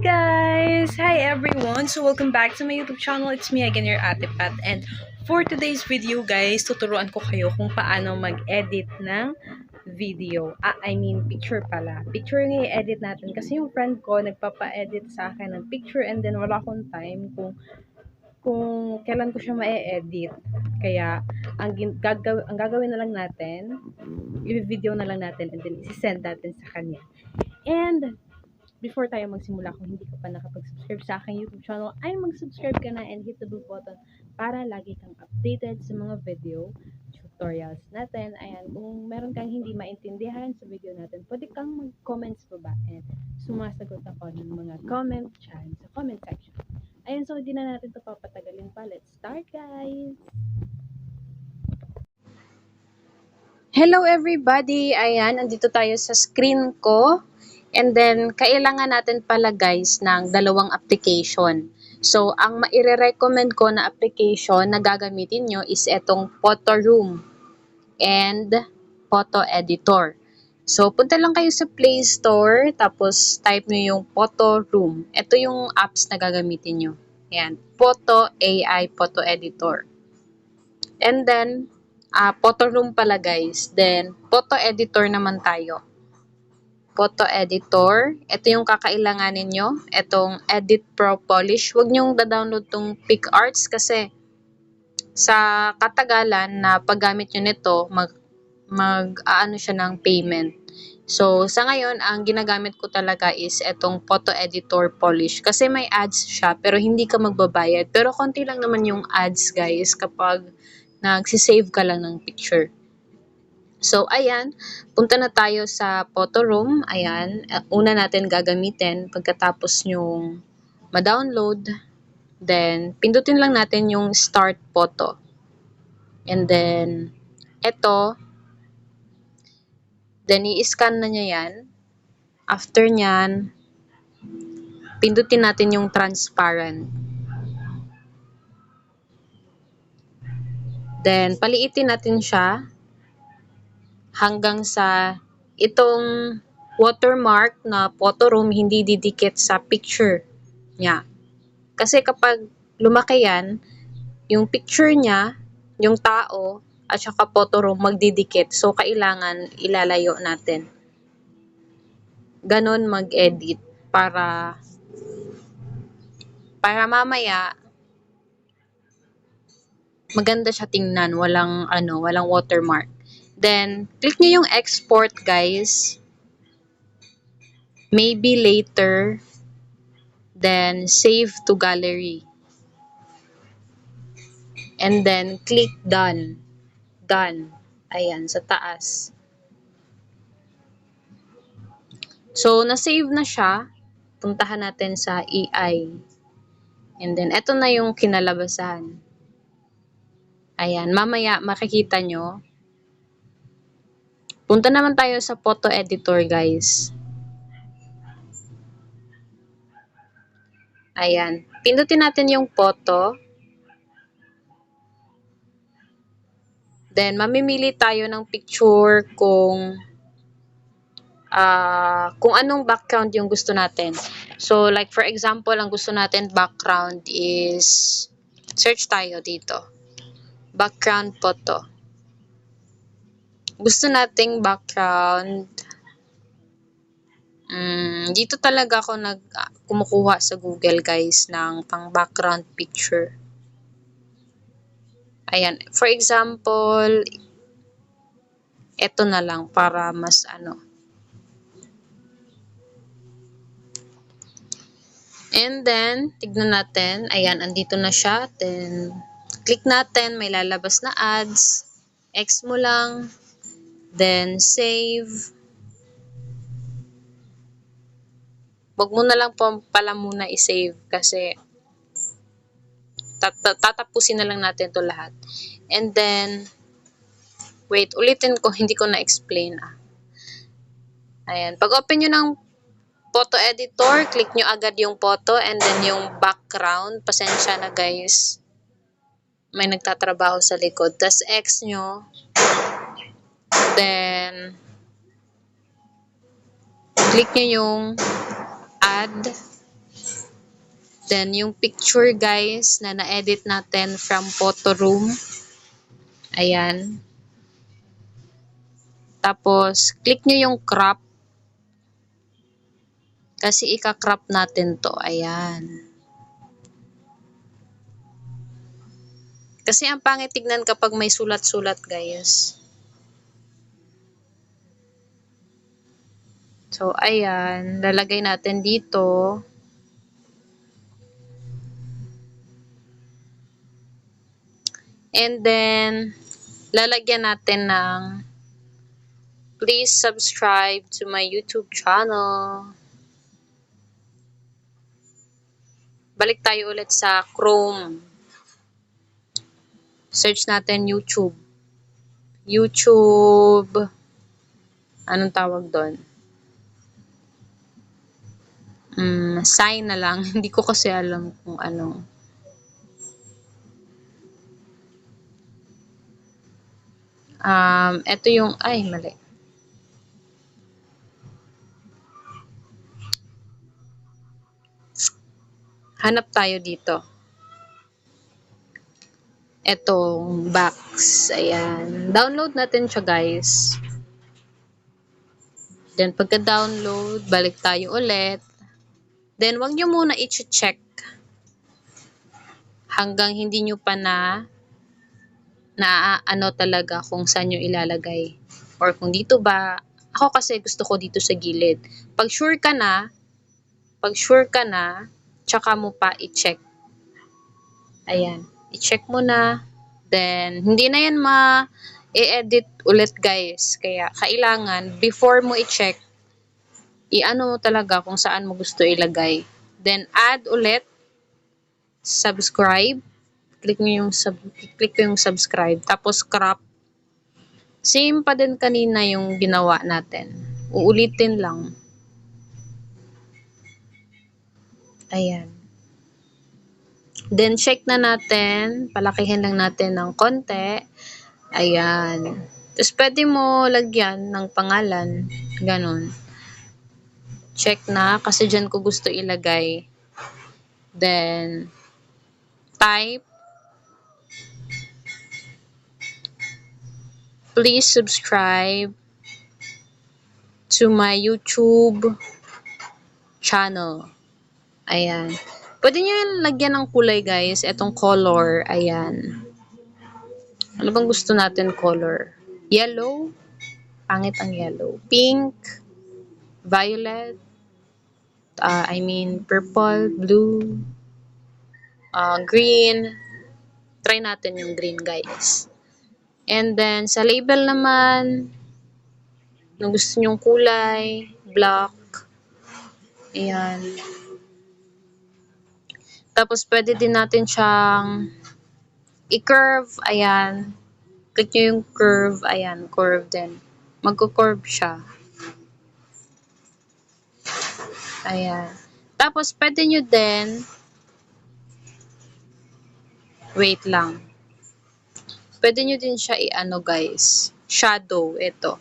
guys! Hi everyone! So welcome back to my YouTube channel. It's me again, your Ate Pat. And for today's video guys, tuturuan ko kayo kung paano mag-edit ng video. Ah, I mean picture pala. Picture yung i-edit natin kasi yung friend ko nagpapa-edit sa akin ng picture and then wala akong time kung kung kailan ko siya ma-edit. Kaya, ang, gagaw- ang gagawin na lang natin, i-video na lang natin and then isi-send natin sa kanya. And, before tayo magsimula, kung hindi ka pa nakapag-subscribe sa aking YouTube channel, ay mag-subscribe ka na and hit the bell button para lagi kang updated sa mga video tutorials natin. Ayan, kung meron kang hindi maintindihan sa video natin, pwede kang mag-comments pa ba? And sumasagot ako ng mga comment dyan sa comment section. Ayan, so hindi na natin ito papatagalin pa. Let's start, guys! Hello everybody! Ayan, andito tayo sa screen ko. And then, kailangan natin pala guys ng dalawang application. So, ang maire-recommend ko na application na gagamitin nyo is etong Photo Room and Photo Editor. So, punta lang kayo sa Play Store, tapos type nyo yung Photo Room. Ito yung apps na gagamitin nyo. Ayan, Photo AI Photo Editor. And then, ah Photo Room pala guys. Then, Photo Editor naman tayo. Photo Editor. Ito yung kakailanganin nyo. Itong Edit Pro Polish. Huwag nyong da-download tong PicArts kasi sa katagalan na paggamit nyo nito, mag, mag aano siya ng payment. So, sa ngayon, ang ginagamit ko talaga is itong Photo Editor Polish. Kasi may ads siya, pero hindi ka magbabayad. Pero konti lang naman yung ads, guys, kapag nagsisave ka lang ng picture. So, ayan. Punta na tayo sa photo room. Ayan. Uh, Una natin gagamitin pagkatapos yung ma-download. Then, pindutin lang natin yung start photo. And then, eto, then i-scan na niya yan. After nyan, pindutin natin yung transparent. Then, paliitin natin siya hanggang sa itong watermark na photo room hindi didikit sa picture niya. Kasi kapag lumaki yan, yung picture niya, yung tao, at saka photo room magdidikit. So, kailangan ilalayo natin. Ganon mag-edit para para mamaya maganda siya tingnan, walang ano, walang watermark. Then, click nyo yung export, guys. Maybe later. Then, save to gallery. And then, click done. Done. Ayan, sa taas. So, na-save na siya. Puntahan natin sa EI. And then, eto na yung kinalabasan. Ayan, mamaya makikita nyo. Punta naman tayo sa photo editor, guys. Ayan. Pindutin natin yung photo. Then, mamimili tayo ng picture kung ah kung anong background yung gusto natin. So, like for example, ang gusto natin background is search tayo dito. Background photo. Gusto nating background Mm, dito talaga ako nag ah, kumukuha sa Google guys ng pang background picture. Ayan, for example, ito na lang para mas ano. And then, tignan natin. Ayan, andito na siya. Then, click natin. May lalabas na ads. X mo lang. Then, save. Wag mo na lang po pala muna i-save kasi tat tatapusin na lang natin to lahat. And then, wait, ulitin ko, hindi ko na-explain ah. Ayan, pag open nyo ng photo editor, click nyo agad yung photo and then yung background. Pasensya na guys. May nagtatrabaho sa likod. Tapos X nyo. Then, click nyo yung add Then, yung picture guys na na-edit natin from photo room. Ayan. Tapos, click nyo yung crop. Kasi ika-crop natin to. Ayan. Kasi ang pangit tignan kapag may sulat-sulat guys. So, ayan. Lalagay natin dito. And then, lalagyan natin ng please subscribe to my YouTube channel. Balik tayo ulit sa Chrome. Search natin YouTube. YouTube. Anong tawag doon? Mm, sign na lang. Hindi ko kasi alam kung ano. Um, ito yung, ay, mali. Hanap tayo dito. Etong box. Ayan. Download natin siya, guys. Then, pagka-download, balik tayo ulit. Then, wag nyo muna i-check hanggang hindi nyo pa na na ano talaga kung saan nyo ilalagay. Or kung dito ba, ako kasi gusto ko dito sa gilid. Pag sure ka na, pag sure ka na, tsaka mo pa i-check. Ayan. I-check mo na. Then, hindi na yan ma i-edit ulit guys. Kaya, kailangan, before mo i-check, i-ano mo talaga kung saan mo gusto ilagay. Then, add ulit. Subscribe. Click nyo yung, sub, click ko yung subscribe. Tapos, crop. Same pa din kanina yung ginawa natin. Uulitin lang. Ayan. Then, check na natin. Palakihin lang natin ng konti. Ayan. Tapos, pwede mo lagyan ng pangalan. Ganon. Check na. Kasi dyan ko gusto ilagay. Then, type. Please subscribe to my YouTube channel. Ayan. Pwede nyo lagyan ng kulay, guys. Etong color. Ayan. Ano bang gusto natin color? Yellow. Pangit ang yellow. Pink. Violet. Uh, I mean, purple, blue, uh, green. Try natin yung green, guys. And then, sa label naman, kung gusto nyong kulay, black. Ayan. Tapos, pwede din natin siyang i-curve. Ayan. Click nyo yung curve. Ayan, curve din. Magko-curve siya. Ayan. Tapos, pwede nyo din wait lang. Pwede nyo din siya i-ano, guys. Shadow. Ito.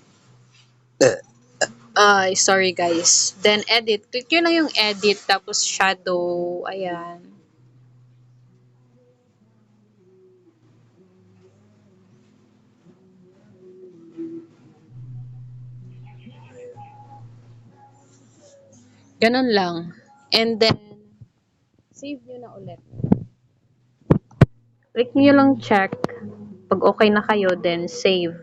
Ay, sorry, guys. Then, edit. Click nyo lang yung edit. Tapos, shadow. Ayan. Ganun lang. And then, save nyo na ulit. Click nyo lang check. Pag okay na kayo, then save.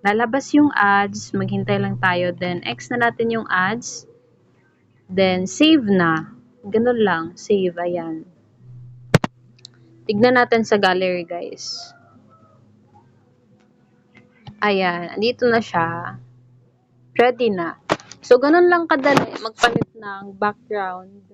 Lalabas yung ads. Maghintay lang tayo. Then, X na natin yung ads. Then, save na. Ganun lang. Save. Ayan. Tignan natin sa gallery, guys. Ayan. Andito na siya. Ready na. So, ganun lang kadali magpalit ng background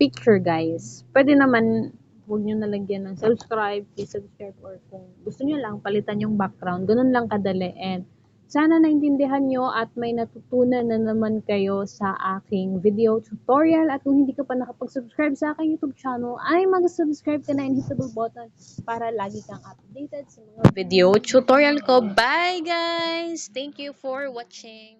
picture, guys. Pwede naman, huwag nyo nalagyan ng subscribe, please subscribe, or kung gusto nyo lang, palitan yung background. Ganun lang kadali. And, sana naintindihan nyo at may natutunan na naman kayo sa aking video tutorial. At kung hindi ka pa nakapag-subscribe sa aking YouTube channel, ay mag-subscribe ka na and hit the bell button para lagi kang updated sa mga video tutorial ko. Bye, guys! Thank you for watching!